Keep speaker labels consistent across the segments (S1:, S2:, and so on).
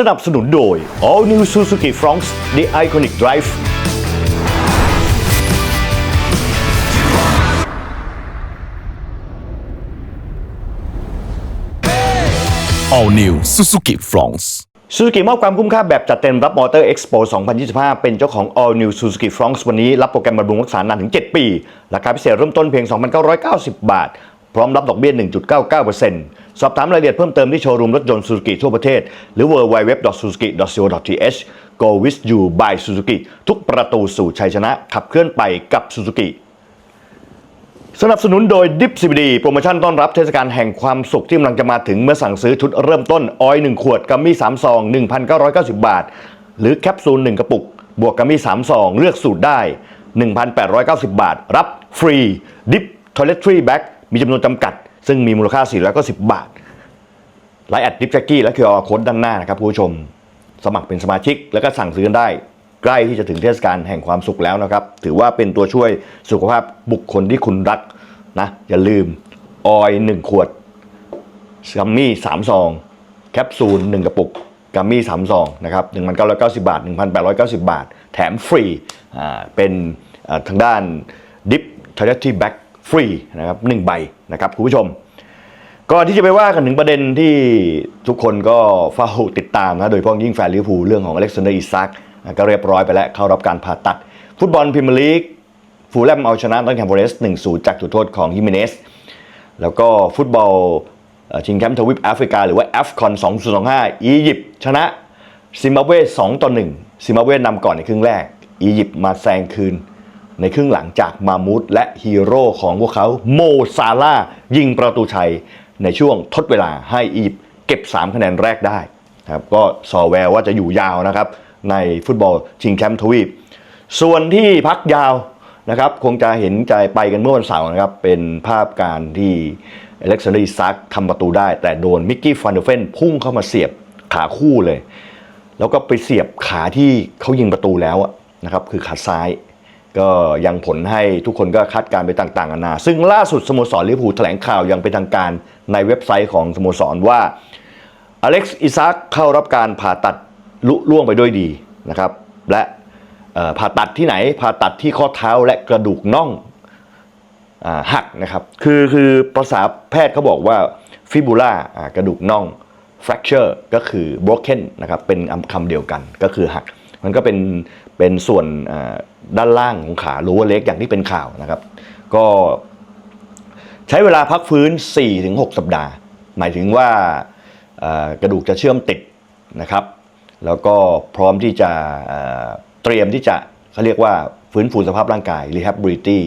S1: สนับสนุนโดย All New Suzuki Fronx The Iconic Drive
S2: All New Suzuki Fronts
S1: ซูซูกิมอบความคุ้มค่าแบบจัดเต็มรับมอเตอร์เอ็กซ์โป2025 เป็นเจ้าของ All New Suzuki Fronx วันนี้รับโปรแกรมบำรุงรักษานานถึง 7 ปี ราคาพิเศษเริ่มต้นเพียง 2,990 บาท พร้อมรับดอกเบี้ย 1.99%สอบถามรายละเอียดเพิ่มเติมที่โชว์รูมรถยนต์ซูซูกิทั่วประเทศ หรือ www.suzuki.co.th Go with you by Suzuki ทุกประตูสู่ชัยชนะขับเคลื่อนไปกับ Suzuki สนับสนุนโดย Dip CBD โปรโมชั่นต้อนรับเทศกาลแห่งความสุขที่กำลังจะมาถึงเมื่อสั่งซื้อชุดเริ่มต้น ออย1ขวดกัมมี่3ซอง 1,990 บาท หรือแคปซูล 1 กระปุก บวกกัมมี่3ซอง เลือกสูตรได้ 1,890 บาท รับฟรี Dip Toiletry Bag มีจำนวนจำกัด ซึ่งมีมูลค่า490 บาทไลน์แอดดิฟแจ็กกี้และคิวอาโค้ดด้านหน้านะครับผู้ชม สมัครเป็นสมาชิกแล้วก็สั่งซื้อได้ ใกล้ที่จะถึงเทศกาลแห่งความสุขแล้วนะครับ ถือว่าเป็นตัวช่วยสุขภาพบุคคลที่คุณรักนะอย่าลืมออยหนึ่งขวดกัมมี่สามซองแคปซูลหนึ่งกระปุกกัมมี่สามซองนะครับหนึ่งพันเก้าร้อยเก้าสิบาทหนึ่งพันแปดร้อยเก้าสิบาท แถมฟรีอ่าเป็นทางด้านดิฟท o ย l ที่แบ็ก ฟรีนะครับหนึ่งใบนะครับคุณผู้ชมก่อนที่จะไปว่ากันถึงประเด็นที่ทุกคนก็เฝ้าติดตามนะโดยเฉพาะยิ่งแฟนลิเวอร์พูลเรื่องของอเล็กซานเดอร์อิซักก็เรียบร้อยไปแล้วเข้ารับการผ่าตัด ฟุตบอลพรีเมียร์ลีกฟูลแลมเอาชนะนอตติงแฮมฟอเรสต์1-0 จากจุดโทษของฮิเมเนสแล้วก็ฟุตบอลชิงแชมป์ทวีปแอฟริกา หรือว่า AFCON 2025 อียิปต์ชนะซิมบับเว 2 ต่อ 1 ซิมบับเว นำก่อนในครึ่งแรก อียิปต์มาแซงคืน ในครึ่งหลังจากมามูดและฮีโร่ของพวกเขาโมซาลายิงประตูชัยในช่วงทดเวลาให้อียิปต์เก็บ 3 คะแนนแรกได้ครับก็สอแววว่าจะอยู่ยาวนะครับ ในฟุตบอลชิงแชมป์ทวีป ส่วนที่พักยาวนะครับ คงจะเห็นใจไปกันเมื่อวันเสาร์นะครับ เป็นภาพการที่อเล็กซานดร์อิซักทำประตูได้ แต่โดนมิกกี้ฟันเดอร์เฟนพุ่งเข้ามาเสียบขาคู่เลย แล้วก็ไปเสียบขาที่เขายิงประตูแล้วนะครับคือขาซ้าย ก็ยังผลให้ทุกคนก็คาดการณ์ไปต่างๆนานา ซึ่งล่าสุดสโมสรลิเวอร์พูลแถลงข่าวอย่างเป็นทางการในเว็บไซต์ของสโมสรว่าอเล็กซ์อิซักเข้ารับการผ่าตัดลุล่วงไปด้วยดีนะครับ และผ่าตัดที่ไหนผ่าตัดที่ข้อเท้าและกระดูกน่องอหักนะครับ คือคือภาษาแพทย์เขาบอกว่าฟิบูล่ากระดูกน่อง fracture ก็คือ broken นะครับเป็นคำเดียวกันก็คือหัก มันก็เป็นเป็นส่วนด้านล่างของขา lower leg อย่างที่เป็นข่าวนะครับ ก็ใช้เวลาพักฟื้น 4-6 สัปดาห์ หมายถึงว่ากระดูกจะเชื่อมติดนะครับ แล้วก็พร้อมที่จะเตรียมที่จะเขาเรียกว่าฟื้นฟูสภาพร่างกาย rehability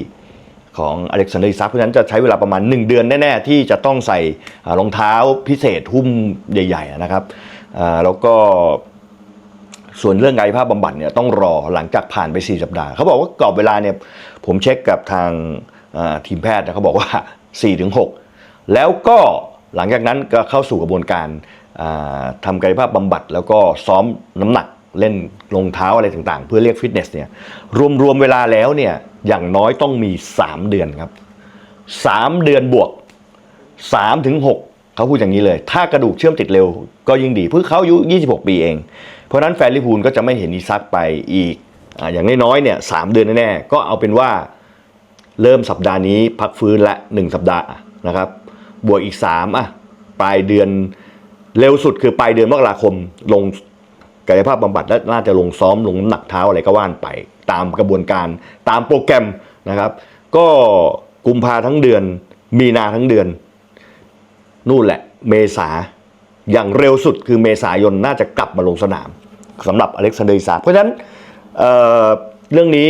S1: ของอเล็กซานเดอร์ซักเพราะฉะนั้นจะใช้เวลาประมาณ 1 เดือนแน่ ๆ ที่จะต้องใส่รองเท้าพิเศษหุ้มใหญ่ ๆ นะครับแล้วก็ ส่วนเรื่องกายภาพบำบัดเนี่ยต้องรอหลังจากผ่านไป 4 สัปดาห์เขาบอกว่ากรอบเวลาเนี่ยผมเช็คกับทางทีมแพทย์นะเขาบอกว่า 4-6 แล้วก็หลังจากนั้นก็เข้าสู่กระบวนการอ่าทำกายภาพบำบัด แล้วก็ซ้อมน้ำหนักเล่นรองเท้าอะไรต่างๆ เพื่อเรียกฟิตเนสเนี่ยรวมๆเวลาแล้วเนี่ยอย่างน้อยต้องมี 3 เดือนครับ 3 เดือนบวก3ถึง6เขาพูดอย่างนี้เลย ถ้ากระดูกเชื่อมติดเร็วก็ยิ่งดีเพื่อเขาอายุ 26 ปีเอง เพราะนั้นแฟนลิพูลก็จะไม่เห็นอีซักไปอีกออย่างน้อยๆเนี่ยสามเดือนแน่ๆก็เอาเป็นว่าเริ่มสัปดาห์นี้พักฟื้นละ 1 สัปดาห์นะครับ บวกอีก3อะปลายเดือนเร็วสุดคือปลายเดือนมกราคมลงกายภาพบำบัดและน่าจะลงซ้อมลงน้ำหนักเท้าอะไรก็ว่านไป ตามกระบวนการตามโปรแกรมนะครับ ก็กุมภาทั้งเดือน มีนาทั้งเดือน นู่นแหละเมษาอย่างเร็วสุดคือเมษายนน่าจะกลับมาลงสนาม สำหรับอเล็กซานเดอร์อิซากเพราะฉะนั้นเเรื่องนี้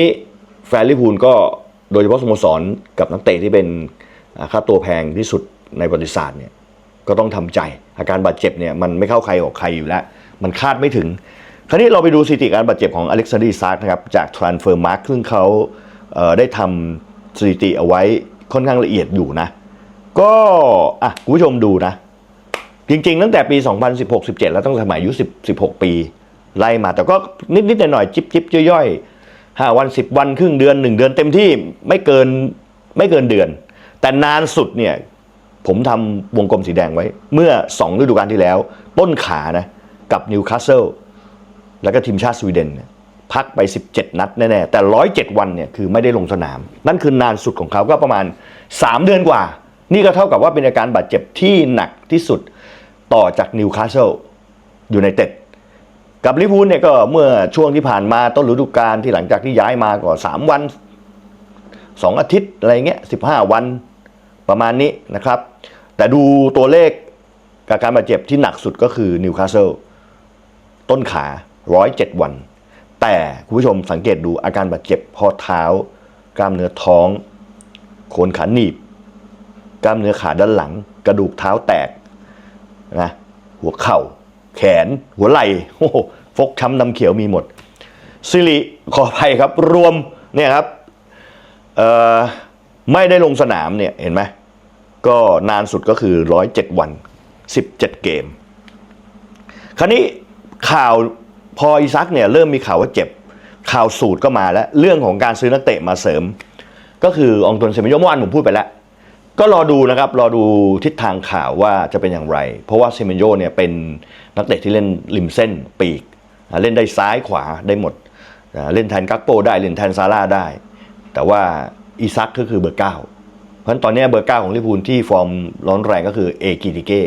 S1: แฟนลิเวอร์พูลก็โดยเฉพาะสโมสรกับนักเตะที่เป็นค่าตัวแพงที่สุดในประวัติศาสตร์เนี่ยก็ต้องทำใจ อาการบาดเจ็บเนี่ยมันไม่เข้าใครออกใครอยู่แล้ว มันคาดไม่ถึง คราวนี้เราไปดูสถิติการบาดเจ็บของอเล็กซานเดอร์อิซากนะครับจาก Transfer Mark ซึ่งเขาเได้ทำสถิติเอาไว้ค่อนข้างละเอียดอยู่นะ ก็อะคุณผู้ชมดูนะ จริงๆ ตั้งแต่ปี 2016-17 แล้วตั้งแต่สมัยอายุ16 ปี ไล่มาแต่ก็นิดๆหน่อยๆจิบจิบๆย่อยๆ5วัน10วันครึ่งเดือน1เดือนเต็มที่ไม่เกินไม่เกินเดือน แต่นานสุดเนี่ยผมทำวงกลมสีแดงไว้ เมื่อ2ฤดูกาลที่แล้ว ต้นขานะกับนิวคาสเซิลแล้วก็ทีมชาติสวีเดนพักไป 17 นัดแน่ๆแต่ 107 วันเนี่ยคือไม่ได้ลงสนาม นั่นคือนานสุดของเขาก็ประมาณ 3 เดือนกว่า นี่ก็เท่ากับว่าเป็นอาการบาดเจ็บที่หนักที่สุดต่อจากนิวคาสเซิลอยู่ในเต็ด กับลิเวอร์พูลเนี่ยก็เมื่อช่วงที่ผ่านมาต้นฤดูกาลที่หลังจากที่ย้ายมาก็3วัน2องอาทิตย์อะไรเงี้ย15วันประมาณนี้นะครับ แต่ดูตัวเลขกับการบาดเจ็บที่หนักสุดก็คือนิวคาสเซิลต้นขา107วัน แต่คุณผู้ชมสังเกตดูอาการบาดเจ็บข้อเท้า กล้ามเนื้อท้อง โคนขาหนีบ กล้ามเนื้อขาด้านหลัง กระดูกเท้าแตกนะหัวเข่า แขน หัวไหล่โอ้โหฟกช้ำดำเขียวมีหมดสิริขออภัยครับ รวมเนี่ยครับไม่ได้ลงสนามเนี่ยเห็นไหมก็นานสุดก็คือ 107 วัน 17 เกม คราวนี้ข่าวพออีซักเนี่ยเริ่มมีข่าวว่าเจ็บ ข่าวสูตรก็มาแล้ว เรื่องของการซื้อนักเตะมาเสริม ก็คือองตวนเซมิโยเมื่อวานผมพูดไปแล้ว ก็รอดูนะครับ รอดูทิศทางข่าวว่าจะเป็นอย่างไร เพราะว่าเซมิโยเนี่ยเป็น นักเตะที่เล่นริมเส้นปีก เล่นได้ซ้ายขวาได้หมด เล่นแทนกักโปได้เล่นแทนซาร่าได้ แต่ว่าอีซักก็คือเบอร์เก้าเพราะตอนนี้เบอร์เก้าของลิพูลที่ฟอร์มร้อนแรงก็คือเอกิติเก้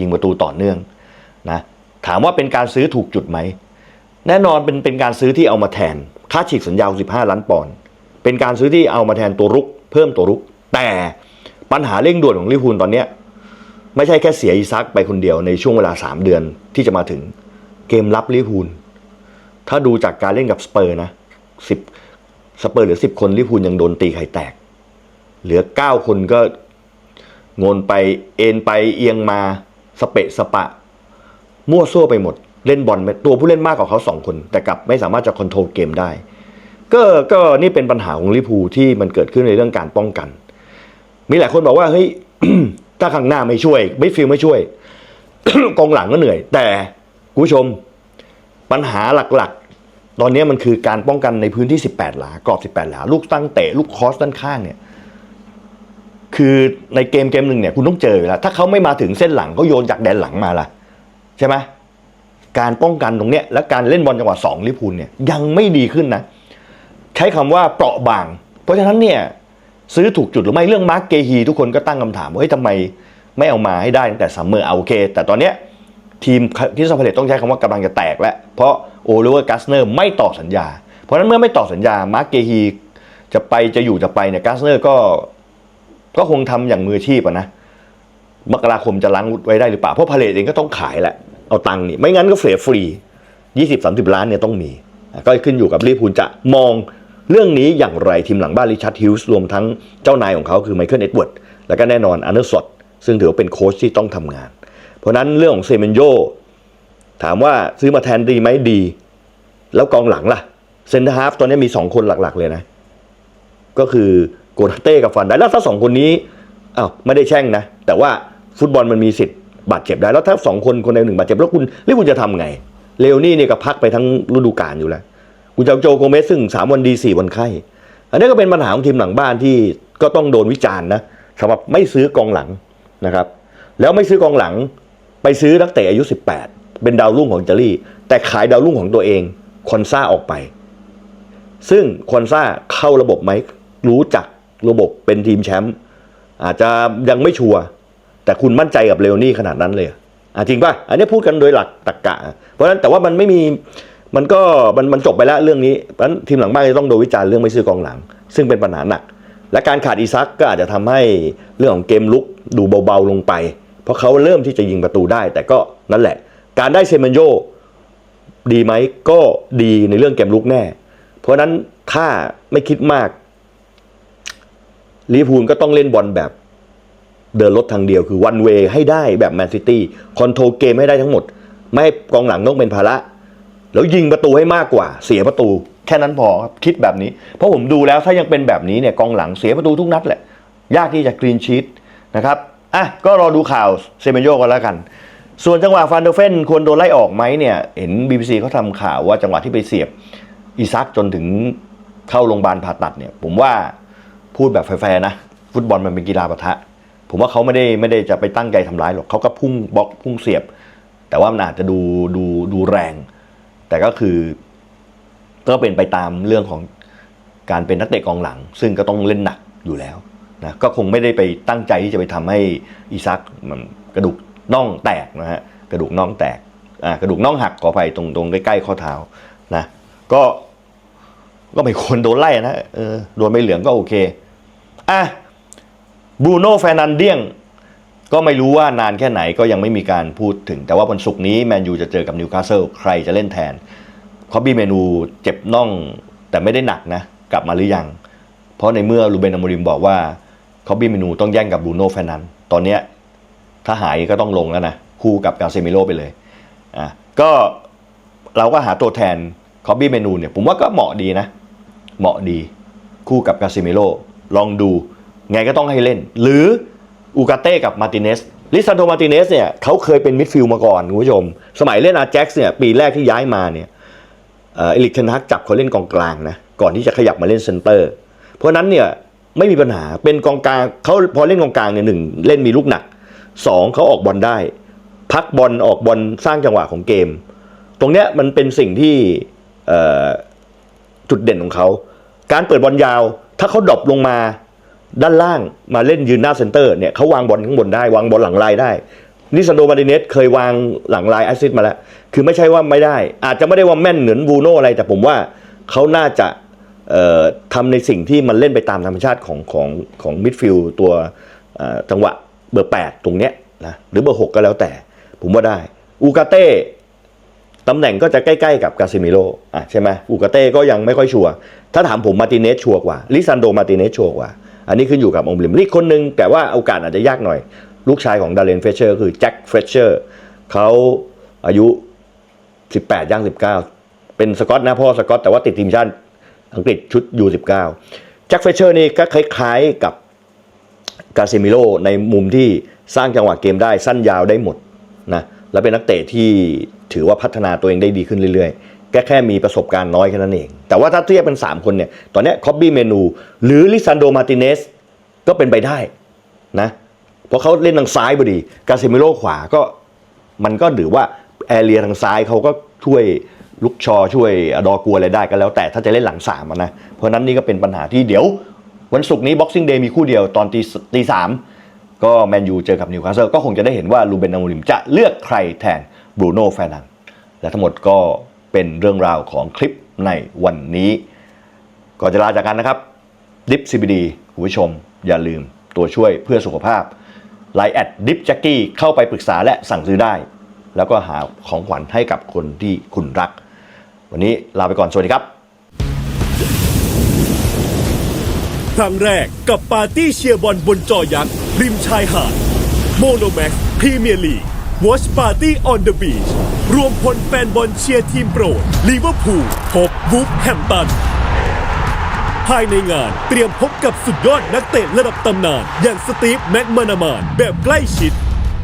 S1: ยิงประตูต่อเนื่องนะถามว่าเป็นการซื้อถูกจุดไหม แน่นอนเป็นเป็นการซื้อที่เอามาแทน ค่าฉีกสัญญา 15 ล้านปอนด์เป็นการซื้อที่เอามาแทนตัวรุก เพิ่มตัวรุก แต่ปัญหาเร่งด่วนของลิพูลตอนนี้ ไม่ใช่แค่เสียอีซักไปคนเดียวในช่วงเวลา 3 เดือนที่จะมาถึง เกมรับลิพูลถ้าดูจากการเล่นกับสเปอร์นะสิบสเปอร์เหลือสิบคนลิพูลยังโดนตีไข่แตก เหลือ9คนก็งนไปเอ็นไปเอียงมาสเปะสปะ มั่วซั่วไปหมด เล่นบอลตัวผู้เล่นมากกว่าเขาสองคน แต่กลับไม่สามารถจะคอนโทรลเกมได้ ก็ก็นี่เป็นปัญหาของลิพูที่มันเกิดขึ้นในเรื่องการป้องกัน มีหลายคนบอกว่าเฮ้ย ถ้าข้างหน้าไม่ช่วยไม่ฟิลไม่ช่วย กองหลังก็เหนื่อย แต่คุณผู้ชมปัญหาหลักๆ ตอนนี้มันคือการป้องกันในพื้นที่ 18 หลากรอบ 18 หลา ลูกตั้งเตะลูกคอสด้านข้างเนี่ยคือในเกมเกมหนึ่งเนี่ยคุณต้องเจอแล้วถ้าเขาไม่มาถึงเส้นหลังเขาโยนจากแดนหลังมาล่ะใช่ไหมการป้องกันตรงเนี้ยและการเล่นบอลจังหวะสองลิพูลเนี่ยยังไม่ดีขึ้นนะ ใช้คำว่าเปราะบาง เพราะฉะนั้นเนี่ย ซื้อถูกจุดหรือไม่เรื่องมาร์กเกฮีทุกคนก็ตั้งคำถามว่าเฮ้ยทำไมไม่เอามาให้ได้ตั้งแต่ซัมเมอร์เอาโอเค แต่ตอนเนี้ยทีมที่ซัมเปเลตต้องใช้คำว่ากำลังจะแตกแล้ว เพราะโอลิเวอร์กัสเนอร์ไม่ต่อสัญญา เพราะนั้นเมื่อไม่ต่อสัญญามาร์กเกฮีจะไปจะอยู่จะไปเนี่ยกัสเนอร์ก็ก็คงทำอย่างมืออาชีพอะนะ มกราคมจะล้างไว้ได้หรือเปล่า เพราะพาเลตเองก็ต้องขายแหละ เอาตังค์นี่ ไม่งั้นก็เสียฟรี 20 30 ล้านเนี่ยต้องมี ก็ขึ้นอยู่กับลิเวอร์พูลจะมอง เรื่องนี้อย่างไรทีมหลังบ้านริชาร์ดฮิลส์รวมทั้งเจ้านายของเขาคือไมเคิลเอ็ดเวิร์ดแล้วก็แน่นอนอันเดอร์สดซึ่งถือว่าเป็นโค้ชที่ต้องทำงาน เพราะนั้นเรื่องของเซเมนโยถามว่าซื้อมาแทนดีไหมดี แล้วกองหลังล่ะเซนเตอร์ฮาฟตอนนี้มี 2 คนหลักๆเลยนะ ก็คือโกนาเต้กับฟันได้แล้วถ้าสองคนนี้อ้าวไม่ได้แช่งนะ แต่ว่าฟุตบอลมันมีสิทธิ์บาดเจ็บได้แล้วถ้าสองคนคนใดหนึ่งบาดเจ็บแล้วคุณแลิเวอร์พูลจะทำไงเลโอนี่เนี่ยก็พักไปทั้งฤดูกาลอยู่แล้ว คุณจาโจโกเมสซึ่งสามวันดีสี่วันไข้ อันนี้ก็เป็นปัญหาของทีมหลังบ้านที่ก็ต้องโดนวิจารณ์นะสำหรับไม่ซื้อกองหลังนะครับ แล้วไม่ซื้อกองหลังไปซื้อนักเตะอายุ 18 เป็นดาวรุ่งของอิตาลีแต่ขายดาวรุ่งของตัวเองคอนซ่าออกไป ซึ่งคอนซ่าเข้าระบบไหมรู้จักระบบเป็นทีมแชมป์อาจจะยังไม่ชัวร์แต่คุณมั่นใจกับเลโอนี่ขนาดนั้นเลยอะจริงป่ะ อันนี้พูดกันโดยหลักตรรกะ เพราะฉะนั้นแต่ว่ามันไม่มี มันก็มันมันจบไปแล้วเรื่องนี้เพราะฉะนั้นทีมหลังบ้านจะต้องโดนวิจารณ์เรื่องไม่ซื้อกองหลัง ซึ่งเป็นปัญหาหนัก และการขาดอีซักก็อาจจะทำให้เรื่องของเกมลุกดูเบาๆลงไป เพราะเขาเริ่มที่จะยิงประตูได้ แต่ก็นั่นแหละ การได้เซมันโยดีไหมก็ดีในเรื่องเกมลุกแน่ เพราะนั้นถ้าไม่คิดมากลิพูลก็ต้องเล่นบอลแบบเดินรถทางเดียวคือวันเวให้ได้แบบแมนซิตี้คอนโทรลเกมให้ได้ทั้งหมด ไม่ให้กองหลังต้องเป็นภาระ แล้วยิงประตูให้มากกว่า เสียประตู แค่นั้นพอครับคิดแบบนี้ เพราะผมดูแล้วถ้ายังเป็นแบบนี้เนี่ยกองหลังเสียประตูทุกนัดแหละ ยากที่จะกรีนชีตนะครับอะก็รอดูข่าวเซเมนโยกันแล้วกัน ส่วนจังหวะฟันเดอร์เฟนควรโดนไล่ออกไหมเนี่ยเห็น BBC เขาทำข่าวว่าจังหวะที่ไปเสียบอีซักจนถึงเข้าโรงพยาบาลผ่าตัดเนี่ย ผมว่าพูดแบบแฟร์ๆนะ ฟุตบอลมันเป็นกีฬาปะทะ ผมว่าเขาไม่ได้ไม่ได้จะไปตั้งใจทำร้ายหรอกเขาก็พุ่งบล็อกพุ่งเสียบ แต่ว่ามันอาจจะดูดูดูแรง แต่ก็คือ ก็เป็นไปตามเรื่องของการเป็นนักเตะกองหลัง ซึ่งก็ต้องเล่นหนักอยู่แล้วนะก็คงไม่ได้ไปตั้งใจที่จะไปทำให้อีซักมันกระดูกน่องแตกนะฮะกระดูกน่องแตกอ่ากระดูกน่องหักขออภัยตรงตรงใกล้ๆข้อเท้านะก็ก็ไม่ควรโดนไล่นะเออโดนใบเหลืองก็โอเคอะบรูโน่แฟรนันเดียง ก็ไม่รู้ว่านานแค่ไหนก็ยังไม่มีการพูดถึง แต่ว่าวันศุกร์นี้แมนยูจะเจอกับนิวคาสเซิลใครจะเล่นแทนคอบบี้เมนูเจ็บน่องแต่ไม่ได้หนักนะ กลับมาหรือยัง เพราะในเมื่อลูเบนอมริมบอกว่าคอบบี้เมนูต้องแย่งกับบรูโน่แฟนันตอนเนี้ยถ้าหายก็ต้องลงแล้วนะคู่กับกาเซมิโลไปเลยอะก็เราก็หาตัวแทนคอบบี้เมนูเนี่ยผมว่าก็เหมาะดีนะ เหมาะดีคู่กับกาเซมิโลลองดูไงก็ต้องให้เล่น หรือ อูกาเต้กับมาร์ติเนสลิซันโดมาร์ติเนสเนี่ยเขาเคยเป็นมิดฟิลด์มาก่อนคุณผู้ชม สมัยเล่นอาแจ็กซ์เนี่ยปีแรกที่ย้ายมาเนี่ยเอลิกเทนฮักจับเขาเล่นกองกลางนะก่อนที่จะขยับมาเล่นเซนเตอร์ เพราะนั้นเนี่ยไม่มีปัญหาเป็นกองกลางเขาพอเล่นกองกลางเนี่ยหนึ่งเล่นมีลูกหนักสองเขาออกบอลได้ พักบอลออกบอลสร้างจังหวะของเกม ตรงเนี้ยมันเป็นสิ่งที่จุดเด่นของเขา การเปิดบอลยาว ถ้าเขาดรอปลงมา ด้านล่างมาเล่นยืนหน้าเซนเตอร์เนี่ยเขาวางบอลข้างบนได้วางบอลหลังลายได้นิซันโดมาร์ติเนสเคยวางหลังลายแอสซิสมาแล้ว คือไม่ใช่ว่าไม่ได้ อาจจะไม่ได้ว่าแม่นเหมือนบูโน่อะไร แต่ผมว่าเขาน่าจะเอ่อทำในสิ่งที่มันเล่นไปตามธรรมชาติของของของมิดฟิลด์ตัวจังหวะเบอร์ 8 ตรงเนี้ยนะหรือเบอร์ 6 ก็แล้วแต่ ผมว่าได้ อูกาเต้ตำแหน่งก็จะใกล้ๆกับกาซิมิโลอะใช่ไหมอูกาเต้ก็ยังไม่ค่อยชัวร์ถ้าถามผมมาติเนสชัวร์กว่าลิซันโดมาติเนสชัวร์กว่า อันนี้ขึ้นอยู่กับองค์บลิมลีกคนหนึ่งแต่ว่าโอกาสอาจจะยากหน่อย ลูกชายของดาร์เรนเฟเชอร์คือแจ็คเฟเชอร์เขาอายุ 18 ย่าง 19 เป็นสกอตนะพ่อสกอตแต่ว่าติดทีมชาติอังกฤษชุด U19 แจ็คเฟเชอร์นี่ก็คล้ายๆกับกาเซมิโลในมุมที่สร้างจังหวะเกมได้สั้นยาวได้หมดนะแล้วเป็นนักเตะที่ถือว่าพัฒนาตัวเองได้ดีขึ้นเรื่อยๆ แค่แค่มีประสบการณ์น้อยแค่นั้นเอง แต่ว่าถ้าเทียบเป็น 3 คนเนี่ย ตอนนี้คอบบี้เมนู หรือลิซันโดมาติเนสก็เป็นไปได้นะ เพราะเขาเล่นทางซ้ายพอดี กาเซมิโลขวาก็มันก็ถือว่าแอเรียทางซ้ายเขาก็ช่วยลุกชอช่วยอดอกัวอะไรได้ก็แล้ว แต่ถ้าจะเล่นหลังสามนะ เพราะนั้นนี่ก็เป็นปัญหาที่เดี๋ยว วันศุกร์นี้ Boxing Day มีคู่เดียวตอนตีตีสามก็แมนยูเจอกับนิวคาสเซิลก็คงจะได้เห็นว่าลูเบนอามูริมจะเลือกใครแทนบรูโน่แฟรนันและทั้งหมดก็ เป็นเรื่องราวของคลิปในวันนี้ ก่อนจะลาจากกันนะครับดิฟซีบีดีคุณผู้ชม อย่าลืมตัวช่วยเพื่อสุขภาพไลน์แอดดิฟแจ็กกี้เข้าไปปรึกษาและสั่งซื้อได้ แล้วก็หาของขวัญให้กับคนที่คุณรัก วันนี้ลาไปก่อน สวัสดีครับ
S3: ครั้งแรกกับปาร์ตี้เชียร์บอลบนจอยักษ์ริมชายหาดโมโนแม็กพรีเมียร์ลีก Watch Party on the Beach รวมพลแฟนบอลเชียร์ทีมโปรดลิเวอร์พูลพบวูฟแฮมตัน ภายในงานเตรียมพบกับสุดยอดนักเตะระดับตำนาน อย่างสตีฟแม็กมานามานแบบใกล้ชิด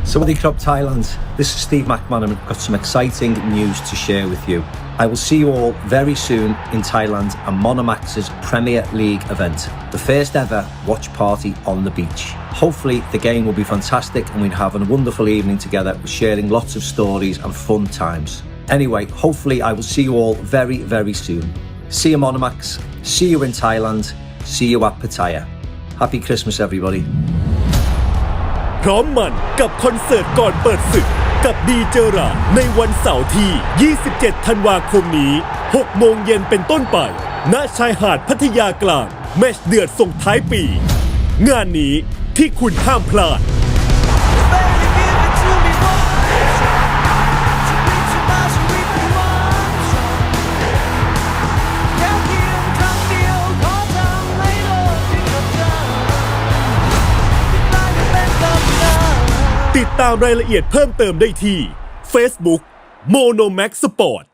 S4: Sawadee Krop Thailand. This is Steve McManaman. I've got some exciting news to share with you. I will see you all very soon in Thailand at Monomax's Premier League event, the first ever watch party on the beach. Hopefully, the game will be fantastic and we'll have a wonderful evening together, sharing lots of stories and fun times. Anyway, hopefully, I will see you all very, very soon. See you, Monomax. See you in Thailand. See you at Pattaya. Happy Christmas, everybody.
S3: พร้อมมันกับคอนเสิร์ตก่อนเปิดศึก กับดีเจอราในวันเสาร์ที่ 27 ธันวาคมนี้ 6 โมงเย็นเป็นต้นไป ณ ชายหาดพัทยากลาง แมชเดือดส่งท้ายปี งานนี้ที่คุณห้ามพลาด
S5: Baby, give it to me once.
S3: ดตามรายละเอียดเพิ่มเติมได้ที่ Facebook Mono Max Sport